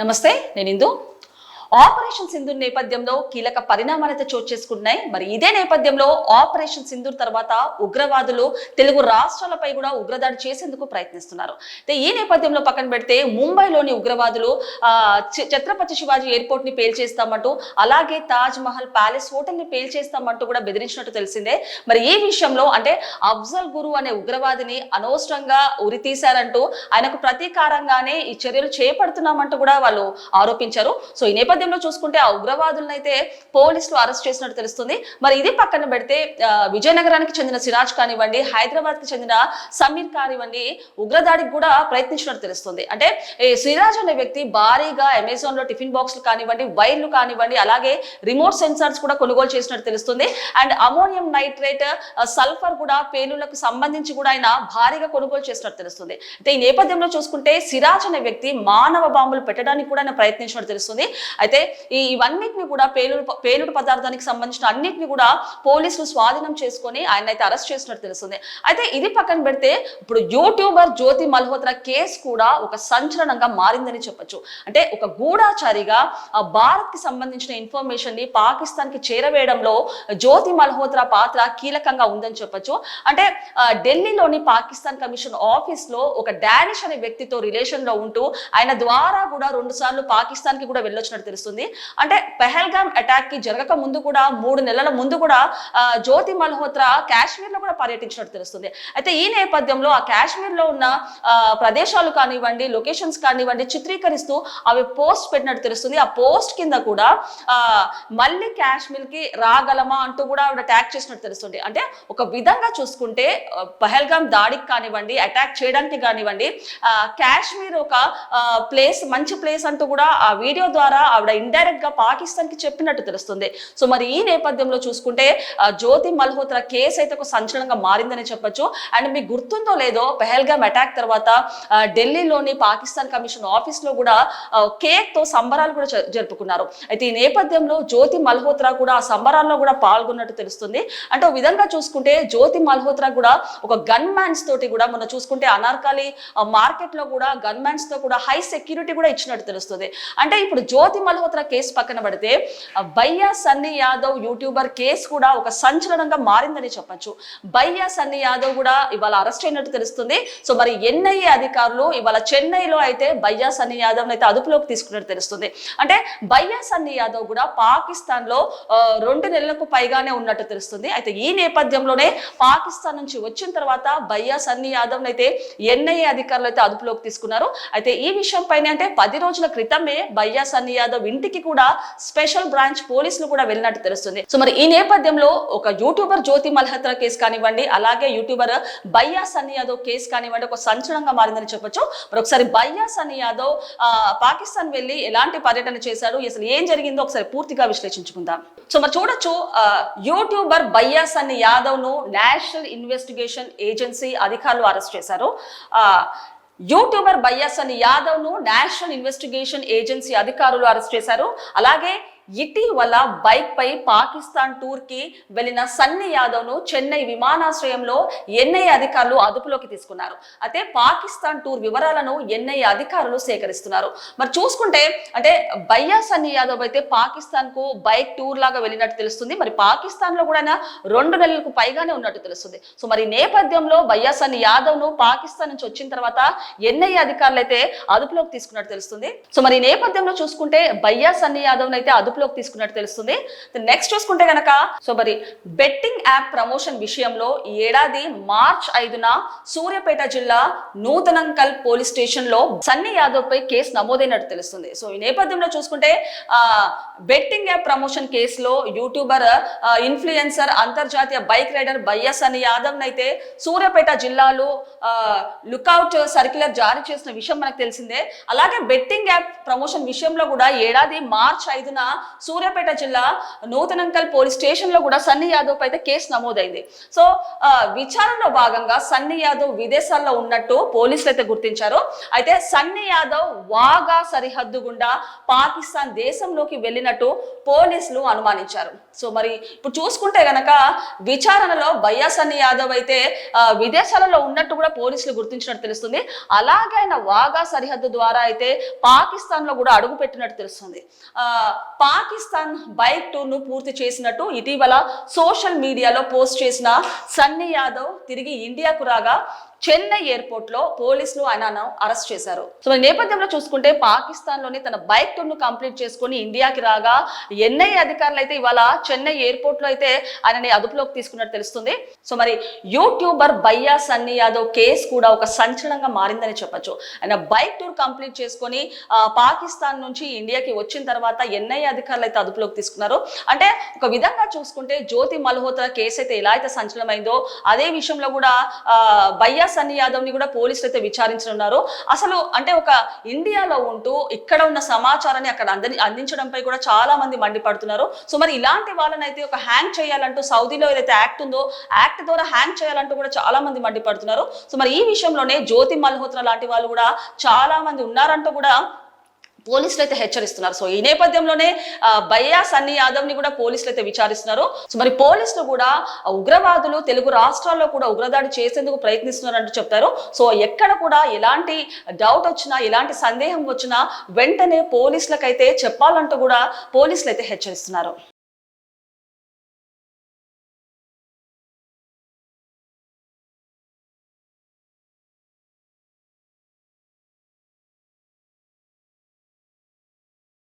నమస్తే నేను ఇందు. ఆపరేషన్ సింధూర్ నేపథ్యంలో కీలక పరిణామాలైతే చోటు చేసుకుంటున్నాయి. మరి ఇదే నేపథ్యంలో ఆపరేషన్ సింధూర్ తర్వాత ఉగ్రవాదులు తెలుగు రాష్ట్రాలపై కూడా ఉగ్రదాడి చేసేందుకు ప్రయత్నిస్తున్నారు. అయితే ఈ నేపథ్యంలో పక్కన పెడితే ముంబైలోని ఉగ్రవాదులు ఆ, ఛత్రపతి శివాజీ ఎయిర్పోర్ట్ని పేల్చేస్తామంటూ అలాగే తాజ్ మహల్ ప్యాలెస్ హోటల్ని పేల్చేస్తామంటూ కూడా బెదిరించినట్టు తెలిసిందే. మరి ఈ విషయంలో అంటే అఫ్జల్ గురు అనే ఉగ్రవాదిని అనవసరంగా ఉరి తీశారంటూ ఆయనకు ప్రతీకారంగానే ఈ చర్యలు చేపడుతున్నామంటూ కూడా వాళ్ళు ఆరోపించారు. సో ఈ నేపథ్యం నేపథ్యంలో చూసుకుంటే ఆ ఉగ్రవాదులనైతే పోలీసులు అరెస్ట్ చేసినట్టు తెలుస్తుంది. మరి ఇది పక్కన పెడితే విజయనగరానికి చెందిన సిరాజ్ కానివ్వండి హైదరాబాద్కి చెందిన సమీర్ కానివ్వండి ఉగ్రదాడికి కూడా ప్రయత్నించినట్టు తెలుస్తుంది. అంటే సిరాజ్ అనే వ్యక్తి భారీగా అమెజాన్లో టిఫిన్ బాక్స్లు కానివ్వండి వైర్లు కానివ్వండి అలాగే రిమోట్ సెన్సార్స్ కూడా కొనుగోలు చేసినట్టు తెలుస్తుంది. అండ్ అమోనియం నైట్రేట్ సల్ఫర్ కూడా పేలులకు సంబంధించి కూడా ఆయన భారీగా కొనుగోలు చేసినట్టు తెలుస్తుంది. అయితే ఈ నేపథ్యంలో చూసుకుంటే సిరాజ్ అనే వ్యక్తి మానవ బాంబులు పెట్టడానికి కూడా ఆయన ప్రయత్నించినట్టు తెలుస్తుంది. అయితే ఈ ఇవన్నిటిని కూడా పేలుడు పేలుడు పదార్థానికి సంబంధించిన అన్నిటిని కూడా పోలీసులు స్వాధీనం చేసుకొని ఆయన అయితే అరెస్ట్ చేసినట్టు తెలుస్తుంది. అయితే ఇది పక్కన పెడితే ఇప్పుడు యూట్యూబర్ జ్యోతి మల్హోత్రా కేసు కూడా ఒక సంచలనంగా మారిందని చెప్పొచ్చు. అంటే ఒక గూఢాచారిగా భారత్కి సంబంధించిన ఇన్ఫర్మేషన్ని పాకిస్తాన్కి చేరవేయడంలో జ్యోతి మల్హోత్రా పాత్ర కీలకంగా ఉందని చెప్పొచ్చు. అంటే ఢిల్లీలోని పాకిస్తాన్ కమిషన్ ఆఫీస్లో ఒక డానిష్ అనే వ్యక్తితో రిలేషన్లో ఉంటూ ఆయన ద్వారా కూడా రెండు సార్లు పాకిస్తాన్కి కూడా వెళ్ళొచ్చినట్టు తెలుస్తుంది. అంటే పెహల్గామ్ అటాక్కి జరగక ముందు కూడా మూడు నెలల ముందు కూడా జ్యోతి మల్హోత్రా కాశ్మీర్లో కూడా పర్యటించినట్టు తెలుస్తుంది. అయితే ఈ నేపథ్యంలో ఆ కాశ్మీర్లో ఉన్న ప్రదేశాలు కానివ్వండి లొకేషన్స్ కానివ్వండి చిత్రీకరిస్తూ అవి పోస్ట్ పెట్టినట్టు తెలుస్తుంది. ఆ పోస్ట్ కింద కూడా మళ్ళీ కాశ్మీర్కి రాగలమా అంటూ కూడా ఆవిడ ట్యాగ్ చేసినట్టు తెలుస్తుంది. అంటే ఒక విధంగా చూసుకుంటే పహల్గామ్ దాడికి కానివ్వండి అటాక్ చేయడానికి కానివ్వండి కాశ్మీర్ ఒక ప్లేస్ మంచి ప్లేస్ అంటూ కూడా ఆ వీడియో ద్వారా ఆవిడ ఇండైరెక్ట్గా పాకిస్తాన్కి చెప్పినట్టు తెలుస్తుంది. సో మరి ఈ నేపథ్యంలో చూసుకుంటే జ్యోతి మల్హోత్రా కేసు అయితే ఒక సంచలనంగా మారిందని చెప్పొచ్చు. అండ్ మీకు గుర్తుందో లేదో పెహల్గామ్ అటాక్ తర్వాత ఢిల్లీలోని పాకిస్తాన్ కమిషన్ ఆఫీస్లో కూడా కేక్తో సంబరాలు కూడా జరుపుకున్నారు. అయితే ఈ నేపథ్యంలో జ్యోతి మల్హోత్రా కూడా ఆ సంబరాల్లో కూడా పాల్గొన్నట్టు తెలుస్తుంది. అంటే ఒక విధంగా చూసుకుంటే జ్యోతి మల్హోత్రా కూడా ఒక గన్ మ్యాన్స్ తోటి కూడా మనం చూసుకుంటే అనార్కాలి మార్కెట్లో కూడా గన్ మ్యాన్స్తో కూడా హై సెక్యూరిటీ కూడా ఇచ్చినట్టు తెలుస్తుంది. అంటే ఇప్పుడు జ్యోతి మల్హోత్రా కేసు పక్కన పడితే బయ్యా సన్నీ యాదవ్ యూట్యూబర్ కేసు కూడా ఒక సంచలనంగా మారిందని చెప్పొచ్చు. బయ్యా సన్నీ యాదవ్ కూడా ఇవాళ అరెస్ట్ అయినట్టు తెలుస్తుంది. సో మరి ఎన్ఐఏ అధికారులు ఇవాళ చెన్నైలో అయితే బయ్యా సన్నీ యాదవ్ అయితే అదుపులోకి తీసుకున్నట్టు తెలుస్తుంది. అంటే బయ్యా సన్నీ యాదవ్ కూడా పాకిస్తాన్లో రెండు నెలలకు పైగానే ఉన్నట్టు తెలుస్తుంది. అయితే ఈ నేపథ్యంలోనే పాకిస్తాన్ నుంచి వచ్చిన తర్వాత బయ్యా సన్నీ యాదవ్ అయితే ఎన్ఐఏ అధికారులు అయితే అదుపులోకి తీసుకున్నారు. అయితే ఈ విషయం పైన అంటే పది రోజుల క్రితమే బయ్యా సన్నీ యాదవ్ ఇంటికి కూడా స్పెషల్ బ్రాంచ్ పోలీసులు కూడా వెళ్ళినట్టు తెలుస్తుంది. సో మరి ఈ నేపథ్యంలో ఒక యూట్యూబర్ జ్యోతి మల్హత్రా కేసు కానివ్వండి అలాగే యూట్యూబర్ బయ్యా సన్నీ యాదవ్ కేసు కానివ్వండి ఒక సంచలనంగా మారిందని చెప్పొచ్చు. మరి ఒకసారి బయ్యా సన్నీ యాదవ్ పాకిస్తాన్ వెళ్ళి ఎలాంటి పర్యటన చేశారు అసలు ఏం జరిగిందో ఒకసారి పూర్తిగా విశ్లేషించుకుందాం. సో మరి చూడొచ్చు యూట్యూబర్ బయ్యా సన్నీ యాదవ్ను నేషనల్ ఇన్వెస్టిగేషన్ ఏజెన్సీ అధికారులు అరెస్ట్ చేశారు. యూట్యూబర్ బయ్యాసన్ యాదవ్ను నేషనల్ ఇన్వెస్టిగేషన్ ఏజెన్సీ అధికారులు అరెస్ట్ చేశారు. అలాగే ఇటీవల బైక్ పై పాకిస్తాన్ టూర్కి వెళ్ళిన సన్నీ యాదవ్ను చెన్నై విమానాశ్రయంలో ఎన్ఐఏ అధికారులు అదుపులోకి తీసుకున్నారు. అయితే పాకిస్తాన్ టూర్ వివరాలను ఎన్ఐఏ అధికారులు సేకరిస్తున్నారు. మరి చూసుకుంటే అంటే బయ్యా సన్నీ యాదవ్ అయితే పాకిస్తాన్కు బైక్ టూర్ లాగా వెళ్ళినట్టు తెలుస్తుంది. మరి పాకిస్తాన్లో కూడా రెండు నెలలకు పైగానే ఉన్నట్టు తెలుస్తుంది. సో మరి నేపథ్యంలో బయ్యా సన్నీ యాదవ్ను పాకిస్తాన్ నుంచి వచ్చిన తర్వాత ఎన్ఐఏ అధికారులు అయితే అదుపులోకి తీసుకున్నట్టు తెలుస్తుంది. సో మరి నేపథ్యంలో చూసుకుంటే బయ్యా సన్నీ యాదవ్ అయితే అదుపులోకి తీసుకున్నట్టు తెలుస్తుంది. నెక్స్ట్ చూసుకుంటే గనక సో మరి బెట్టింగ్ యాప్ ప్రమోషన్ విషయంలో ఈ ఏడాది మార్చ్ ఐదున సూర్యాపేట జిల్లా నూతనంకల్ పోలీస్ స్టేషన్లో సన్నీ యాదవ్ పై కేసు నమోదైనట్టు తెలుస్తుంది. సో ఈ నేపథ్యంలో చూసుకుంటే ఆ బెట్టింగ్ యాప్ ప్రమోషన్ కేసులో యూట్యూబర్ ఇన్ఫ్లుయెన్సర్ అంతర్జాతీయ బైక్ రైడర్ బయ్యా అని యాదవ్ అయితే సూర్యాపేట జిల్లాలో లుకౌట్ సర్క్యులర్ జారీ చేసిన విషయం మనకు తెలిసిందే. అలాగే బెట్టింగ్ యాప్ ప్రమోషన్ విషయంలో కూడా ఏడాది మార్చ్ ఐదున సూర్యాపేట జిల్లా నూతనంకల్ పోలీస్ స్టేషన్లో కూడా సన్నీ యాదవ్ పై అయితే కేసు నమోదైంది. సో విచారణలో భాగంగా సన్నీ యాదవ్ విదేశాల్లో ఉన్నట్టు పోలీసులు అయితే గుర్తించారు. అయితే సన్నీ యాదవ్ వాగా సరిహద్దు గుండా పాకిస్తాన్ దేశంలోకి వెళ్ళినట్టు పోలీసులు అనుమానించారు. సో మరి ఇప్పుడు చూసుకుంటే గనక విచారణలో బయ్యా సన్నీ యాదవ్ అయితే విదేశాలలో ఉన్నట్టు కూడా పోలీసులు గుర్తించినట్టు తెలుస్తుంది. అలాగే ఆయన వాగా సరిహద్దు ద్వారా అయితే పాకిస్తాన్లో కూడా అడుగు పెట్టినట్టు తెలుస్తుంది. ఆ, పాకిస్తాన్ బైక్ టూర్ను పూర్తి చేసినట్టు ఇటీవల సోషల్ మీడియాలో పోస్ట్ చేసిన సన్నీ యాదవ్ తిరిగి ఇండియాకు రాగా చెన్నై ఎయిర్పోర్ట్లో పోలీసులు ఆయనను అరెస్ట్ చేశారు. సో ఈ నేపథ్యంలో చూసుకుంటే పాకిస్తాన్లోని తన బైక్ టూర్ను కంప్లీట్ చేసుకుని ఇండియాకి రాగా ఎన్ఐఏ అధికారులు అయితే ఇవాళ చెన్నై ఎయిర్పోర్ట్లో అయితే ఆయనని అదుపులోకి తీసుకున్నట్టు తెలుస్తుంది. సో మరి యూట్యూబర్ బయ్యా సన్నీ యాదవ్ కేసు కూడా ఒక సంచలనంగా మారిందని చెప్పొచ్చు. ఆయన బైక్ టూర్ కంప్లీట్ చేసుకొని పాకిస్తాన్ నుంచి ఇండియాకి వచ్చిన తర్వాత ఎన్ఐఏ అధికారులు అయితే అదుపులోకి తీసుకున్నారు. అంటే ఒక విధంగా చూసుకుంటే జ్యోతి మల్హోత్రా కేసు అయితే ఎలా అయితే సంచలనమైందో అదే విషయంలో కూడా బయ్యా సన్నీ యాదవ్ని కూడా పోలీసులు అయితే విచారించనున్నారు అసలు అంటే ఒక ఇండియాలో ఉంటూ ఇక్కడ ఉన్న సమాచారాన్ని అక్కడ అందని అందించడంపై కూడా చాలా మంది మండిపడుతున్నారు. సో మరి ఇలాంటి వాళ్ళని అయితే ఒక హ్యాంగ్ చేయాలంటూ సౌదీలో ఏదైతే యాక్ట్ ఉందో యాక్ట్ ద్వారా హ్యాంగ్ చేయాలంటూ కూడా చాలా మంది మండిపడుతున్నారు. సో మరి ఈ విషయంలోనే జ్యోతి మల్హోత్రా లాంటి వాళ్ళు కూడా చాలా మంది ఉన్నారంటూ కూడా పోలీసులు అయితే హెచ్చరిస్తున్నారు. సో ఈ నేపథ్యంలోనే బయ్యా సన్నీ యాదవ్ని కూడా పోలీసులు అయితే విచారిస్తున్నారు. సో మరి పోలీసులు కూడా ఉగ్రవాదులు తెలుగు రాష్ట్రాల్లో కూడా ఉగ్రదాడి చేసేందుకు ప్రయత్నిస్తున్నారంటూ చెప్తారు. సో ఎక్కడ కూడా ఎలాంటి డౌట్ వచ్చినా ఎలాంటి సందేహం వచ్చినా వెంటనే పోలీసులకైతే చెప్పాలంటూ కూడా పోలీసులు అయితే హెచ్చరిస్తున్నారు.